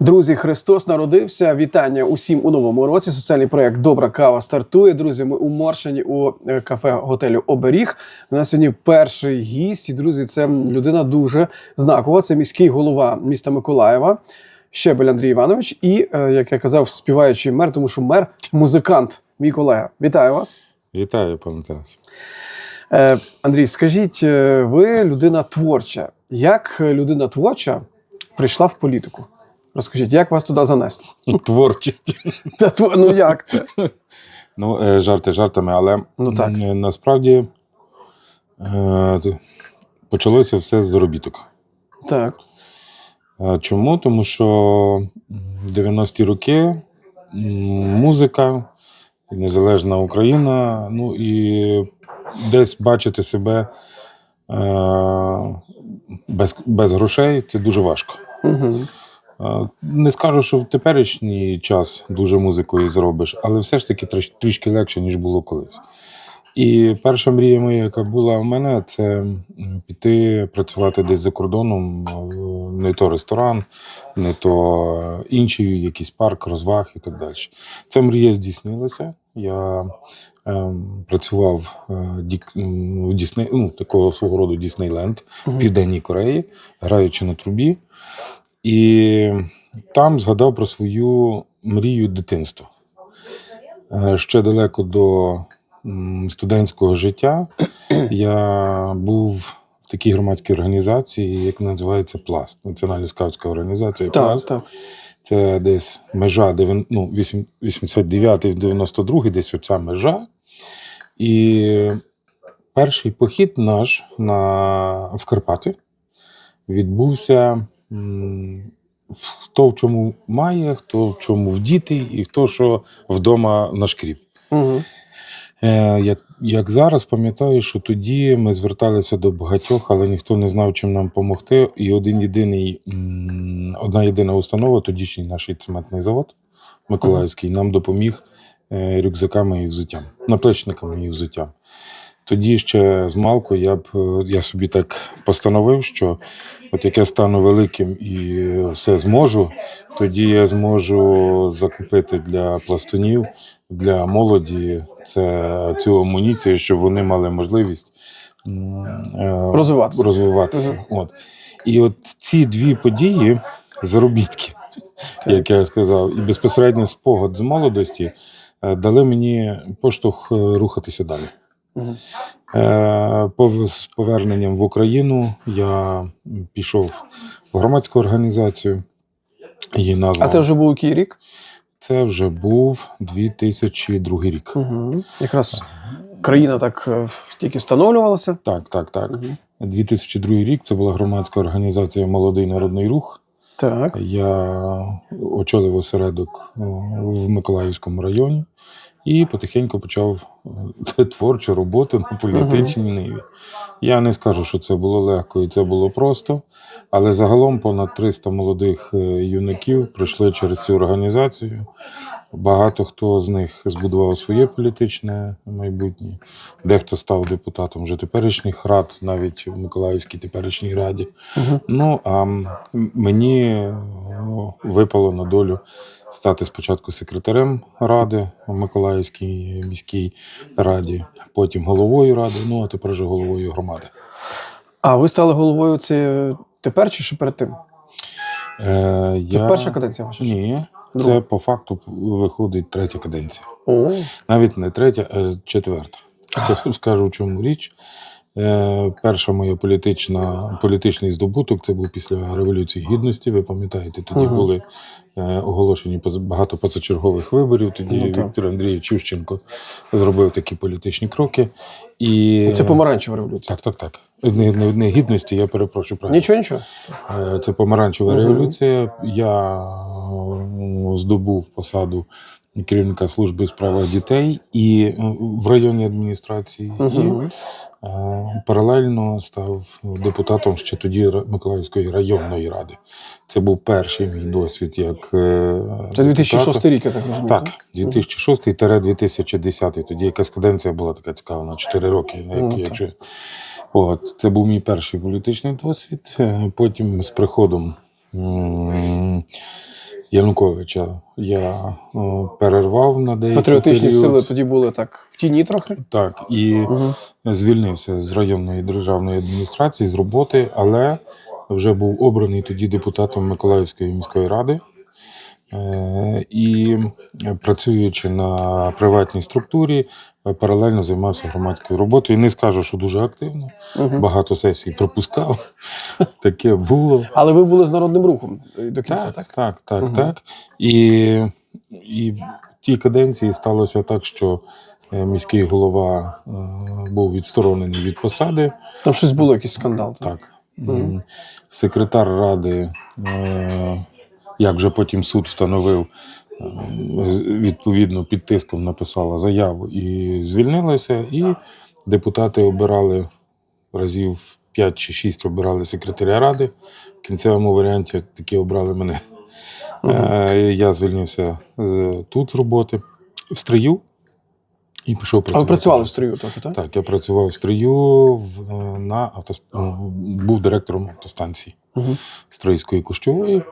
Друзі, Христос народився. Вітання усім у новому році. Соціальний проект Добра кава стартує. Друзі, ми у Моршині у е, кафе готелю Оберіг. У нас сьогодні перший гість. І друзі, це людина дуже знакова. Це міський голова міста Миколаєва. Щебель Андрій Іванович, і е, як я казав, співаючий мер, тому що мер музикант, мій колега. Вітаю вас. Вітаю, пане Тарас. Е, Андрій, скажіть, ви людина творча. Як людина творча прийшла в політику? Розкажіть, як вас туди занесло? Творчість. Та ну як це? Ну, е, жарти жартами, але Ну, так. насправді е, почалося все з заробіток. Так. Е, Чому? Тому що 90-ті роки музика, незалежна Україна, ну і десь бачити себе без, без грошей це дуже важко. Угу. Не скажу, що в теперішній час дуже музикою зробиш, але все ж таки трішки легше, ніж було колись. І перша мрія моя, яка була в мене, це піти працювати десь за кордоном, е, не то ресторан, не то е, інший якийсь парк, розваг і так далі. Ця мрія здійснилася. Я ем, працював е, дік, в Дісней, ну, такого свого роду Діснейленд в Південній Кореї, граючи на трубі. І там згадав про свою мрію дитинства. Е, Ще далеко до студентського життя я був в такій громадській організації, як називається Пласт, Національна скаутська організація Так, Пласт. так. Це десь межа ну, 89-92, десь оця межа. І перший похід наш на, в Карпати відбувся хто в чому має, хто в чому вдітий, і хто що вдома нашкріп. Угу. Е, як, як зараз пам'ятаю, що тоді ми зверталися до багатьох, але ніхто не знав, чим нам допомогти. І один єдиний, одна єдина установа, тодішній наш цементний завод Миколаївський, нам допоміг е, рюкзаками і взуттям, наплечниками і взуттям. Тоді ще з малку я б е, я собі так постановив, що от як я стану великим і все зможу, тоді я зможу закупити для пластунів, для молоді це цю амуніцію, щоб вони мали можливість е, Розвиватися. розвиватися. От. І от ці дві події, заробітки, як я сказав, і безпосередньо спогад з молодості е, дали мені поштовх рухатися далі. Е, З поверненням в Україну я пішов в громадську організацію. Її назва А це вже був який рік? це вже був 2002 рік. Угу. Якраз країна так е, тільки встановлювалася. Так, так, так. Мгм. 2002 рік це була громадська організація Молодий народний рух. Так. Я очолив осередок в Миколаївському районі і потихеньку почав е, творчу роботу на політичній ниві. Я не скажу, що це було легко і це було просто, але загалом понад 300 молодих е, юнаків пройшли через цю організацію. Багато хто з них збудував своє політичне майбутнє. Дехто став депутатом вже теперішніх рад, навіть в Миколаївській теперішній раді. Угу. Ну а мені випало на долю стати спочатку секретарем ради в Миколаївській міській раді, потім головою ради, ну а тепер вже головою громади. А ви стали головою це тепер чи ще перед тим? Е, Це я... перша каденція ваша? Ні, Друга. це по факту виходить третя каденція. О, Навіть не третя, а четверта. Скажу, скажу в чому річ. Е, перша моя політична, політичний здобуток це був після Революції Гідності. Ви пам'ятаєте, тоді Мгм. були е, оголошені багато позачергових виборів. Тоді Ну. Віктор Андрійович Чущенко зробив такі політичні кроки. І це помаранчева революція. так, так, так. Не, не, не гідності, я перепрошую правильно. Нічого, нічого. Е, Це помаранчева Мгм. революція. Я здобув посаду керівника служби справах дітей і е, в районній адміністрації, і Угу. е, паралельно став депутатом ще тоді Миколаївської районної ради. Це був перший мій досвід як е, Це 2006 депутата. рік, я так розумію. Так, 2006-2010. Тоді якась каденція була така цікава на 4 роки. Як, Ну, якщо... От, це був мій перший політичний досвід. Е, Потім з приходом м, Януковича я о, перервав на деякий Патріотичні період. сили тоді були так в тіні трохи. Так, і Угу. звільнився з районної державної адміністрації з роботи, але вже був обраний тоді депутатом Миколаївської міської ради. Е, І працюючи на приватній структурі, е, паралельно займався громадською роботою. Не скажу, що дуже активно. Угу. Багато сесій пропускав. Таке було. Але ви були з народним рухом е, до кінця, Так, так? так, так, Мгм. так. І, і в тій каденції сталося так, що е, міський голова е, був відсторонений від посади. Там щось було, якийсь скандал. Так. Мгм. М, Секретар ради, е, як вже потім суд встановив, е, відповідно під тиском написала заяву і звільнилася. І депутати обирали разів 5 чи 6 обирали секретаря ради. В кінцевому варіанті таки обрали мене. Е, Я звільнився тут з роботи, в стрию і пішов А працювати. ви працювали в строю трохи, так? Так, я працював в стрию в, е, на автост... ну, був директором автостанції Угу. Стрийської Кущової.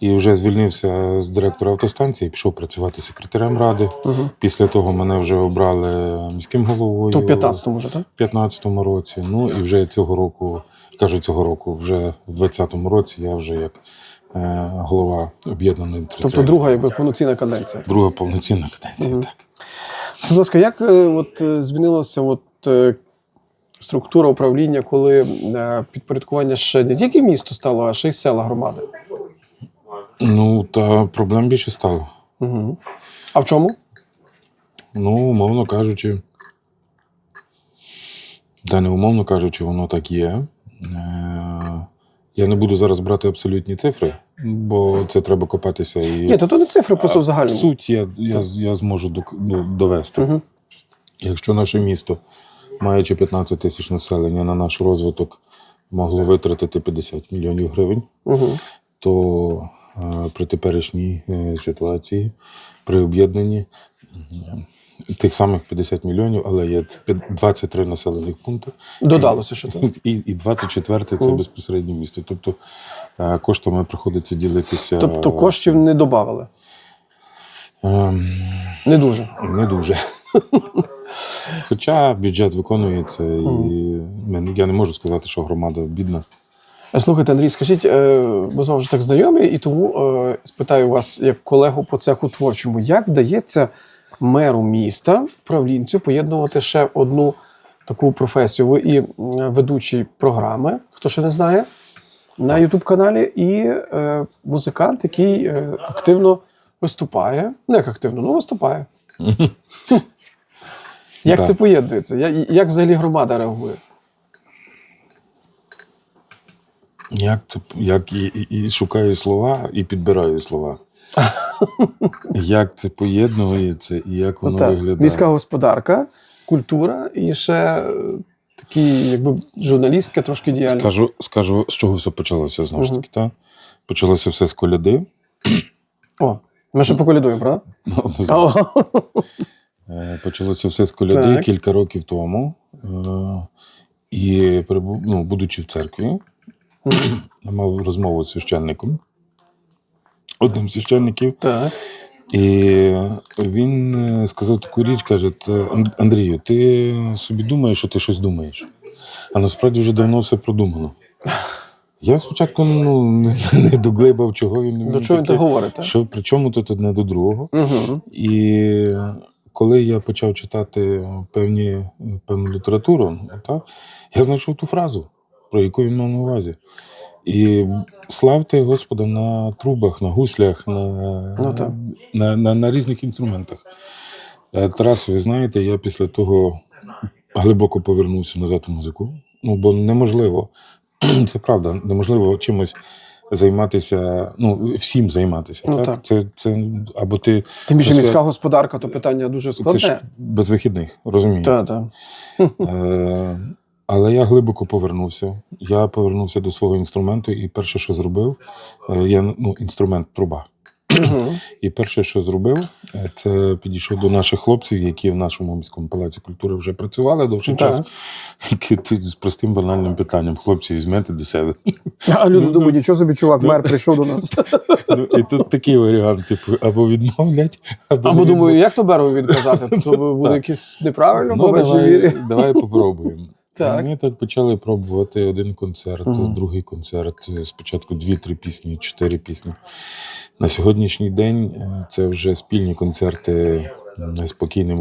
І вже звільнився з директора автостанції, пішов працювати секретарем ради. Угу. Після того мене вже обрали міським головою То в 15-му вже, так? в 15-му році. Ну і вже цього року, кажу цього року, вже в 20-му році я вже як е, голова об'єднаної Тобто територіальної друга якби повноцінна каденція. друга повноцінна каденція. Мгм. Так. Будь ласка, як е, от, е, змінилася от, структура управління, коли підпорядкування ще не тільки місто стало, а ще й села громади? Ну та проблем більше стало. Угу. А в чому? Ну, умовно кажучи, та не умовно кажучи, воно так є. Е, Я не буду зараз брати абсолютні цифри, бо це треба копатися і Ні, то, то не цифри, просто в загальному. суть я, я, я зможу док- ну, довести. Угу. Якщо наше місто, маючи 15 тисяч населення на наш розвиток, могло витратити 50 мільйонів гривень, Угу. то при теперішній е, ситуації, при об'єднанні тих самих 50 мільйонів, але є 23 населених пункти, Додалося, що так. і, і 24 це безпосередньо місто. Тобто е, коштами приходиться ділитися. Тобто коштів не додавали. Ем, Не дуже. Не дуже. Хоча бюджет виконується, і я не можу сказати, що громада бідна. Слухайте, Андрій, скажіть, ми з вами вже так знайомі, і тому е, спитаю вас, як колегу по цеху творчому, як вдається меру міста, правлінцю, поєднувати ще одну таку професію? Ви і ведучий програми, хто ще не знає, на Ютуб-каналі, і е, музикант, який е, активно виступає. Не як активно, ну виступає. Як це поєднується? Як взагалі громада реагує? Як це як і, і, і шукаю слова, і підбираю слова. як це поєднується і як воно Отак. виглядає. Міська господарка, культура і ще е, такі, якби журналістська трошки діяльність. Скажу, скажу, з чого все почалося знову ж таки. Так? Почалося все з коляди. О, ми ще поколядуємо, правда? Ну, Е, Почалося все з коляди Так. кілька років тому. Е, І ну, будучи в церкві, я мав розмову з священником, одним з священників, так. і він е, сказав таку річ: каже: Андрію, ти собі думаєш, що ти щось думаєш. А насправді вже давно все продумано. Я спочатку ну, не, не доглибав, чого він. До чого він таке, так говорить? Що при чому тут одне до другого. Угу. І коли я почав читати певні, певну літературу, так, я знайшов ту фразу, про яку він мав на увазі. І славте Господа на трубах, на гуслях, на, Ну, так. на, на, на різних інструментах. Е, Тарас, ви знаєте, я після того глибоко повернувся назад у музику. Ну, бо неможливо, це правда, неможливо чимось займатися, ну, всім займатися. Ну, так? так. Це, це або ти Тим більше міська господарка, то питання дуже це ж без вихідних, розумію. Так, так. Але я глибоко повернувся. Я повернувся до свого інструменту, і перше, що зробив, е, я ну, інструмент труба. І перше, що зробив, е, це підійшов до наших хлопців, які в нашому міському палаці культури вже працювали довший Так. час. Які з простим банальним питанням: хлопці, візьмете до себе. А люди Ну, думають, нічого собі, чувак, мер прийшов до нас. Ну, і тут такий варіант: типу, або відмовлять, або, Або думаю, як то беру відказати? То буде якесь неправильно, Ну, по давай, давай попробуємо. Так. Ми так почали пробувати один концерт, Мгм. другий концерт. Спочатку дві-три пісні, чотири пісні. На сьогоднішній день е, це вже спільні концерти м, з покійним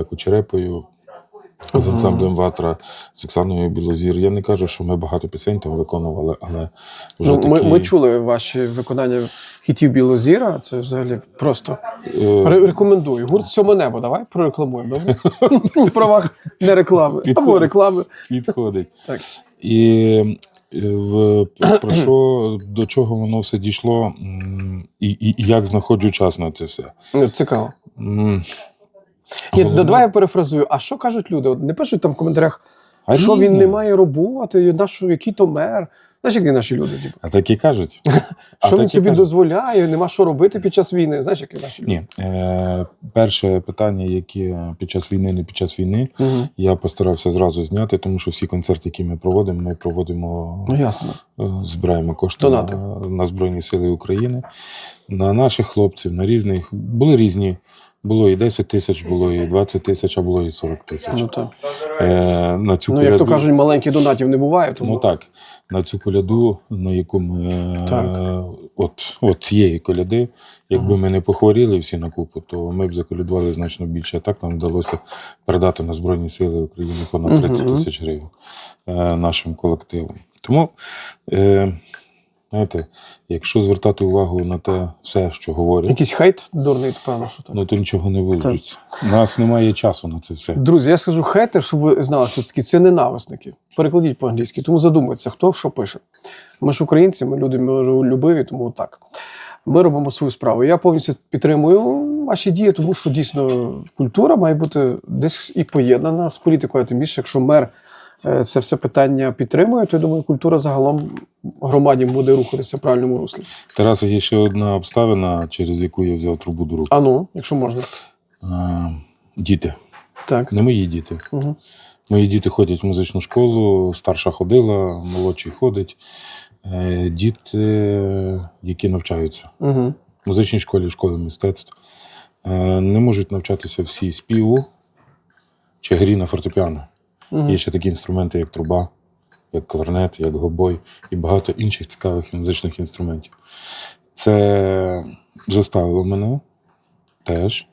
е, Кучерепою, з ансамблем Ватра, з Оксаною Білозір. Я не кажу, що ми багато пісень там виконували, але вже Ну, такі... ми, ми чули ваші виконання хітів Білозіра. Це взагалі просто е, Ре- рекомендую. Гурт сьоме небо. Давай прорекламуємо. В правах не реклами, або реклами. підходить. Так. І е, в, про що, до чого воно все дійшло, і, і, і як знаходжу час на це все. Ну, Цікаво. Ні, головне- давай я перефразую. А що кажуть люди? От не пишуть там в коментарях, А що він різне. не має роботи, на що, який то мер. Знаєш, які наші люди? Типу? А так і кажуть. А Що він так і собі кажуть. дозволяє, нема що робити під час війни. Знаєш, які наші люди? Ні, е, перше питання, яке під час війни, не під час війни, Угу. я постарався зразу зняти, тому що всі концерти, які ми проводимо, ми проводимо, Ну ясно. е, збираємо кошти Донати. на, на Збройні Сили України, на наших хлопців, на різних. Були різні. Було і 10 тисяч, було і 20 тисяч, а було і 40 тисяч. Ну, то. Е, на цю ну як то кажуть, маленьких донатів не буває. Тому Ну так, на цю коляду, на яку ми е, от, от цієї коляди, якби ми не похворіли всі на купу, то ми б заколядували значно більше. А так нам вдалося передати на Збройні Сили України понад 30 тисяч гривень е, нашим колективом. Тому, е, знаєте, якщо звертати увагу на те все, що говорять, якийсь хейт дурний, певно, що так. ну то нічого не вилучиться. У нас немає часу на це все. Друзі, я скажу хейтер, щоб ви знали, що такі це ненависники. Перекладіть по-англійськи, тому задумайтеся, хто що пише. Ми ж українці, ми люди миролюбиві, тому так. Ми робимо свою справу. Я повністю підтримую ваші дії, тому що дійсно культура має бути десь і поєднана з політикою. Тим більше, якщо мер це все питання підтримує, то я думаю, культура загалом громаді буде рухатися в правильному руслі. Тарас, є ще одна обставина, через яку я взяв трубу до рук. А ну, якщо можна. Е, Діти. Так. Не мої діти. Угу. Мої діти ходять в музичну школу, старша ходила, молодший ходить. Е, Діти, які навчаються Угу. в музичній школі, в школі мистецтв, е, не можуть навчатися всі співу чи грі на фортепіано. Угу. Є ще такі інструменти, як труба, як кларнет, як гобой і багато інших цікавих музичних інструментів. Це заставило мене теж.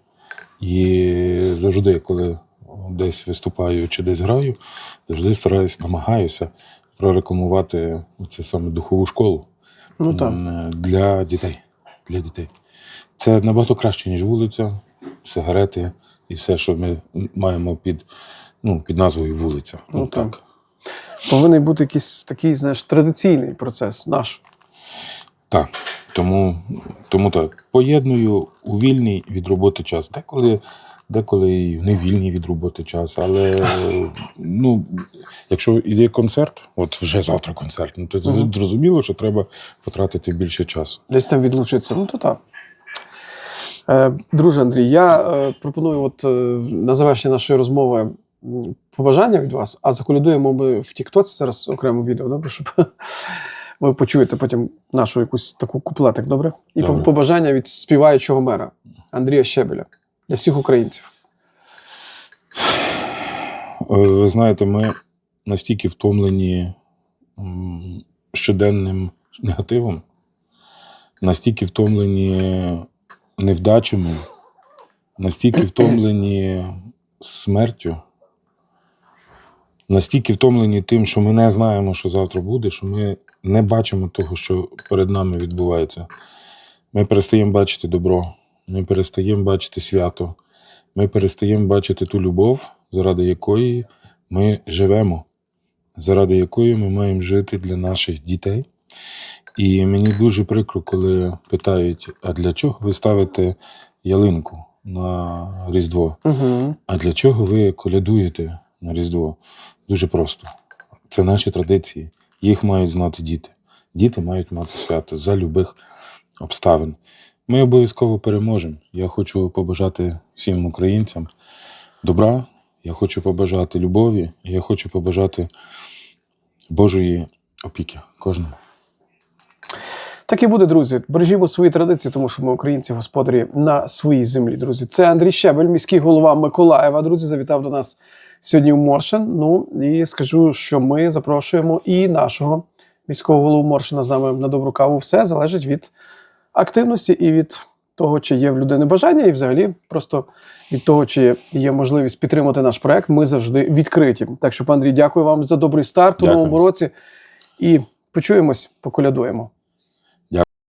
І завжди, коли десь виступаю чи десь граю, завжди стараюся, намагаюся прорекламувати це саме духову школу Ну так. м, для дітей. Для дітей. Це набагато краще, ніж вулиця, сигарети і все, що ми маємо під, ну, під назвою вулиця. Ну, От так. Повинен бути якийсь такий, знаєш, традиційний процес наш. Так. Тому, тому так, поєдную у вільний від роботи час. Деколи, деколи і в невільний від роботи час. Але ну, якщо йде концерт, от вже завтра концерт, ну, то зрозуміло, що треба потратити більше часу. Десь там відлучитися. Ну, то так. Е, друже Андрій, я е, пропоную от, е, на завершення нашої розмови побажання від вас, а заколядуємо ми в Тіктоці зараз окремо відео, добре, щоб ви почуєте потім нашу якусь таку куплетик, добре? І Добре. побажання від співаючого мера Андрія Щебеля для всіх українців. Е, Ви знаєте, ми настільки втомлені щоденним негативом, настільки втомлені невдачами, настільки втомлені смертю, настільки втомлені тим, що ми не знаємо, що завтра буде, що ми не бачимо того, що перед нами відбувається. Ми перестаємо бачити добро, ми перестаємо бачити свято, ми перестаємо бачити ту любов, заради якої ми живемо, заради якої ми маємо жити для наших дітей. І мені дуже прикро, коли питають: а для чого ви ставите ялинку на Різдво? Угу. А для чого ви колядуєте на Різдво? Дуже просто. Це наші традиції. Їх мають знати діти. Діти мають мати свято за любих обставин. Ми обов'язково переможемо. Я хочу побажати всім українцям добра, я хочу побажати любові, я хочу побажати Божої опіки кожному. Так і буде, друзі. Бережімо свої традиції, тому що ми українці господарі на своїй землі. Друзі, це Андрій Щебель, міський голова Миколаєва. Друзі, завітав до нас сьогодні у Моршин. Ну і скажу, що ми запрошуємо і нашого міського голову Моршина з нами на добру каву. Все залежить від активності і від того, чи є в людини бажання, і взагалі просто від того, чи є можливість підтримати наш проект. Ми завжди відкриті. Так що, пан Андрій, дякую вам за добрий старт у новому році. І почуємось, поколядуємо.